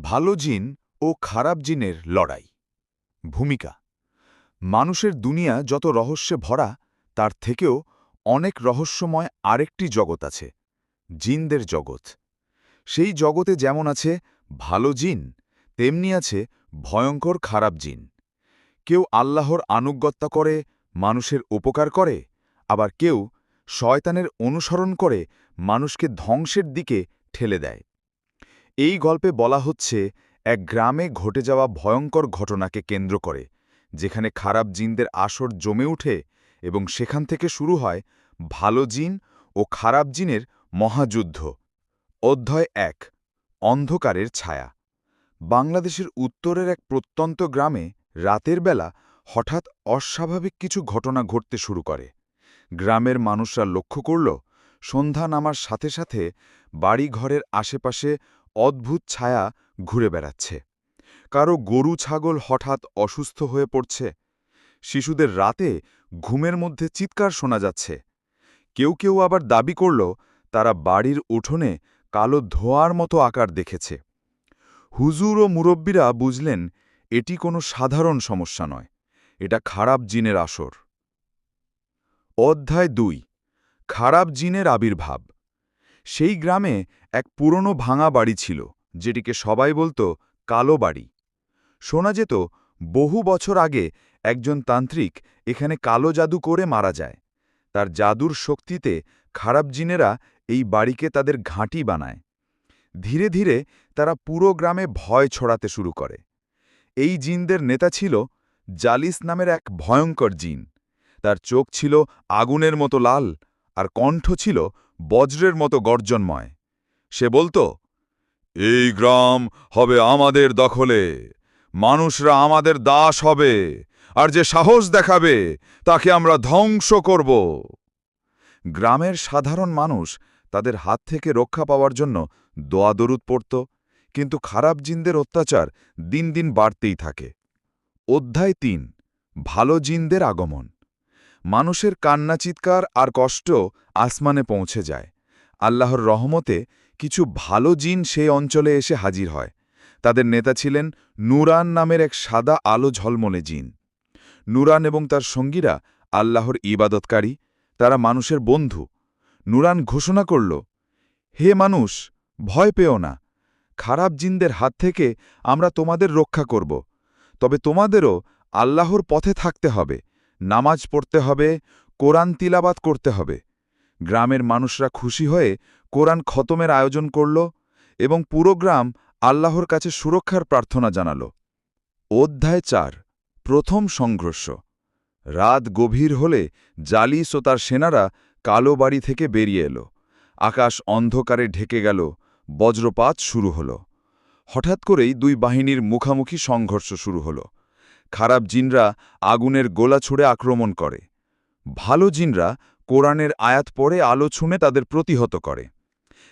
ভালো জিন ও খারাপ জিনের লড়াই। ভূমিকা। মানুষের দুনিয়া যত রহস্যে ভরা, তার থেকেও অনেক রহস্যময় আরেকটি জগৎ আছে, জিনদের জগৎ। সেই জগতে যেমন আছে ভালো জিন, তেমনি আছে ভয়ঙ্কর খারাপ জিন। কেউ আল্লাহর আনুগত্যা করে, মানুষের উপকার করে, আবার কেউ শয়তানের অনুসরণ করে, মানুষকে ধ্বংসের দিকে ঠেলে দেয়। এই গল্পে বলা হচ্ছে, এক গ্রামে ঘটে যাওয়া ভয়ঙ্কর ঘটনাকে কেন্দ্র করে, যেখানে খারাপ জিনদের আসর জমে উঠে এবং সেখান থেকে শুরু হয় ভালো জিন ও খারাপ জিনের মহাযুদ্ধ। অধ্যায় এক, অন্ধকারের ছায়া। বাংলাদেশের উত্তরের এক প্রত্যন্ত গ্রামে রাতের বেলা হঠাৎ অস্বাভাবিক কিছু ঘটনা ঘটতে শুরু করে। গ্রামের মানুষরা লক্ষ্য করল, সন্ধ্যা নামার সাথে সাথে বাড়িঘরের আশেপাশে অদ্ভুত ছায়া ঘুরে বেড়াচ্ছে। কারও গরু ছাগল হঠাৎ অসুস্থ হয়ে পড়ছে। শিশুদের রাতে ঘুমের মধ্যে চিৎকার শোনা যাচ্ছে। কেউ কেউ আবার দাবি করল, তারা বাড়ির উঠোনে কালো ধোয়ার মতো আকার দেখেছে। হুজুর ও মুরব্বীরা বুঝলেন, এটি কোনো সাধারণ সমস্যা নয়, এটা খারাপ জিনের আসর। অধ্যায় দুই, খারাপ জিনের আবির্ভাব। সেই গ্রামে এক পুরনো ভাঙা বাড়ি ছিল, যেটিকে সবাই বলতো কালো বাড়ি। শোনা যেত, বহু বছর আগে একজন তান্ত্রিক এখানে কালো জাদু করে মারা যায়। তার জাদুর শক্তিতে খারাপ জিনেরা এই বাড়িকে তাদের ঘাঁটি বানায়। ধীরে ধীরে তারা পুরো গ্রামে ভয় ছড়াতে শুরু করে। এই জিনদের নেতা ছিল জালিস নামের এক ভয়ঙ্কর জিন। তার চোখ ছিল আগুনের মতো লাল আর কণ্ঠ ছিল বজ্রের মতো গর্জনময়। সে বলতো, এই গ্রাম হবে আমাদের দখলে। মানুষরা আমাদের দাস হবে, আর যে সাহস দেখাবে, তাকে আমরা ধ্বংস করব। গ্রামের সাধারণ মানুষ তাদের হাত থেকে রক্ষা পাওয়ার জন্য দোয়াদরুদ পড়ত, কিন্তু খারাপ জিনদের অত্যাচার দিন দিন বাড়তেই থাকে। অধ্যায় তিন, ভালো জিনদের আগমন। মানুষের কান্না, চিৎকার আর কষ্ট আসমানে পৌঁছে যায়। আল্লাহর রহমতে কিছু ভালো জিন সেই অঞ্চলে এসে হাজির হয়। তাদের নেতা ছিলেন নুরান নামের এক সাদা আলো ঝলমলে জিন। নুরান এবং তার সঙ্গীরা আল্লাহর ইবাদতকারী, তারা মানুষের বন্ধু। নুরান ঘোষণা করল, হে মানুষ, ভয় পেও না। খারাপ জিনদের হাত থেকে আমরা তোমাদের রক্ষা করব। তবে তোমাদেরও আল্লাহর পথে থাকতে হবে, নামাজ পড়তে হবে, কোরআন তিলাবাত করতে হবে। গ্রামের মানুষরা খুশি হয়ে কোরআন খতমের আয়োজন করল এবং পুরো গ্রাম আল্লাহর কাছে সুরক্ষার প্রার্থনা জানাল। অধ্যায় চার, প্রথম সংঘর্ষ। রাত গভীর হলে জালিস ও তার সেনারা কালো বাড়ি থেকে বেরিয়ে এলো। আকাশ অন্ধকারে ঢেকে গেল, বজ্রপাত শুরু হল। হঠাৎ করেই দুই বাহিনীর মুখামুখি সংঘর্ষ শুরু হল। খারাপ জিনরা আগুনের গোলা ছুড়ে আক্রমণ করে। ভালো জিনরা কোরআনের আয়াত পড়ে আলো ছুঁড়ে তাদের প্রতিহত করে।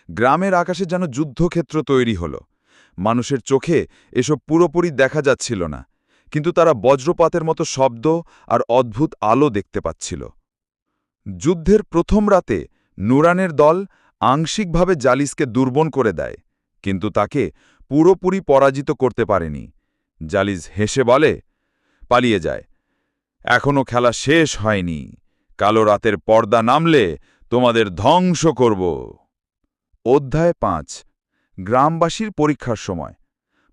গ্রামের আকাশে যেন যুদ্ধক্ষেত্র তৈরি হল। মানুষের চোখে এসব পুরোপুরি দেখা যাচ্ছিল না, কিন্তু তারা বজ্রপাতের মতো শব্দ আর অদ্ভুত আলো দেখতে পাচ্ছিল। যুদ্ধের প্রথম রাতে নুরানের দল আংশিকভাবে জালিসকে দুর্বন করে দেয়, কিন্তু তাকে পুরোপুরি পরাজিত করতে পারেনি। জালিস হেসে বলে, পালিয়ে যায়। এখনও খেলা শেষ হয়নি। কালো রাতের পর্দা নামলে তোমাদের ধ্বংস করব। অধ্যায় পাঁচ, গ্রামবাসীর পরীক্ষার সময়।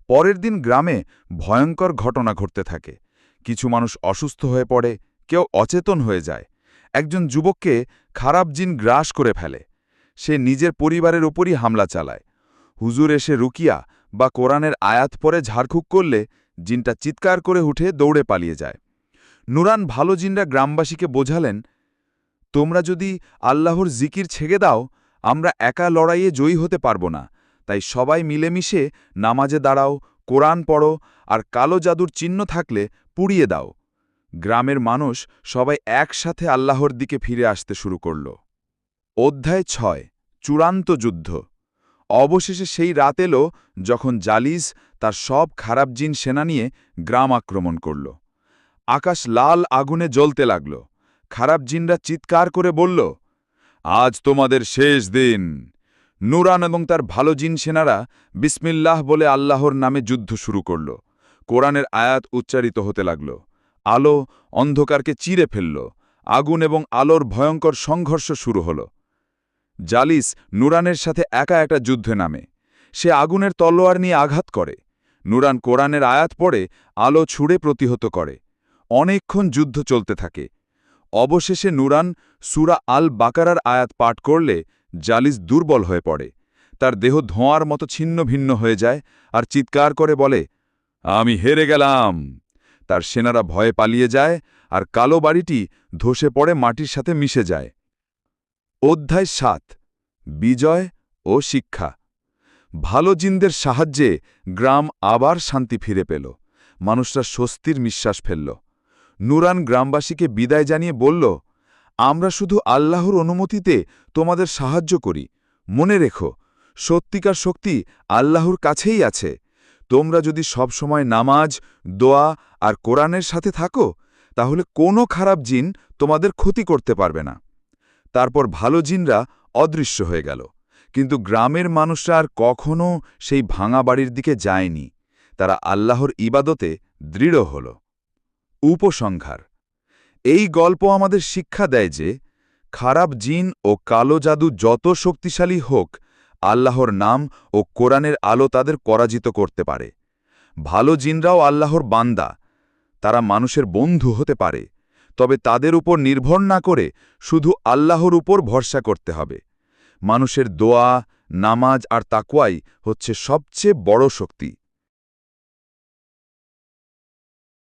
পরের দিন গ্রামে ভয়ঙ্কর ঘটনা ঘটতে থাকে। কিছু মানুষ অসুস্থ হয়ে পড়ে, কেউ অচেতন হয়ে যায়। একজন যুবককে খারাপ জিন গ্রাস করে ফেলে। সে নিজের পরিবারের ওপরই হামলা চালায়। হুজুর এসে রুকিয়া বা কোরআনের আয়াত পরে ঝাড়খুক করলে জিনটা চিৎকার করে উঠে দৌড়ে পালিয়ে যায়। নুরান ভালো জিনরা গ্রামবাসীকে বোঝালেন, তোমরা যদি আল্লাহর জিকির ছেগে দাও আমরা একা লড়াইয়ে জয়ী হতে পারব না। তাই সবাই মিলেমিশে নামাজে দাঁড়াও, কোরআন পড়ো আর কালো জাদুর চিহ্ন থাকলে পুড়িয়ে দাও। গ্রামের মানুষ সবাই একসাথে আল্লাহর দিকে ফিরে আসতে শুরু করল। অধ্যায় ছয়, চূড়ান্ত যুদ্ধ। অবশেষে সেই রাত এলো যখন জালিস তার সব খারাপ জিন সেনা নিয়ে গ্রাম আক্রমণ করল। আকাশ লাল আগুনে জ্বলতে লাগল। খারাপ জিনরা চিৎকার করে বলল আজ তোমাদের শেষ দিন। নুরান এবং তার ভালো জিন সেনারা বিসমিল্লাহ বলে আল্লাহর নামে যুদ্ধ শুরু করল। কোরআনের আয়াত উচ্চারিত হতে লাগল। আলো অন্ধকারকে চিরে ফেলল। আগুন এবং আলোর ভয়ঙ্কর সংঘর্ষ শুরু হল। জালিস নুরানের সাথে একা একটা যুদ্ধে নামে। সে আগুনের তলোয়ার নিয়ে আঘাত করে। নুরান কোরআনের আয়াত পড়ে আলো ছুঁড়ে প্রতিহত করে। অনেকক্ষণ যুদ্ধ চলতে থাকে। অবশেষে নুরান সুরা আল বাকারার আয়াত পাঠ করলে জালিস দুর্বল হয়ে পড়ে। তার দেহ ধোঁয়ার মতো ছিন্ন ভিন্ন হয়ে যায় আর চিৎকার করে বলে, আমি হেরে গেলাম। তার সেনারা ভয়ে পালিয়ে যায় আর কালো বাড়িটি ধসে পড়ে মাটির সাথে মিশে যায়। অধ্যায় সাত, বিজয় ও শিক্ষা। ভালো জিনদের সাহায্যে গ্রাম আবার শান্তি ফিরে পেল। মানুষরা স্বস্তির নিঃশ্বাস ফেলল। নুরান গ্রামবাসীকে বিদায় জানিয়ে বলল, আমরা শুধু আল্লাহর অনুমতিতে তোমাদের সাহায্য করি। মনে রেখো, সত্যিকার শক্তি আল্লাহর কাছেই আছে। তোমরা যদি সব সময় নামাজ, দোয়া আর কোরআনের সাথে থাকো, তাহলে কোনো খারাপ জিন তোমাদের ক্ষতি করতে পারবে না। তারপর ভালো জিনরা অদৃশ্য হয়ে গেল। কিন্তু গ্রামের মানুষরা আর কখনও সেই ভাঙা বাড়ির দিকে যায়নি। তারা আল্লাহর ইবাদতে দৃঢ় হল। উপসংহার। এই গল্প আমাদের শিক্ষা দেয় যে, খারাপ জিন ও কালো জাদু যত শক্তিশালী হোক, আল্লাহর নাম ও কোরআনের আলো তাদের পরাজিত করতে পারে। ভালো জিনরাও আল্লাহর বান্দা। তারা মানুষের বন্ধু হতে পারে। তবে তাদের উপর নির্ভর না করে শুধু আল্লাহর উপর ভরসা করতে হবে। মানুষের দোয়া, নামাজ আর তাকুয়াই হচ্ছে সবচেয়ে বড় শক্তি।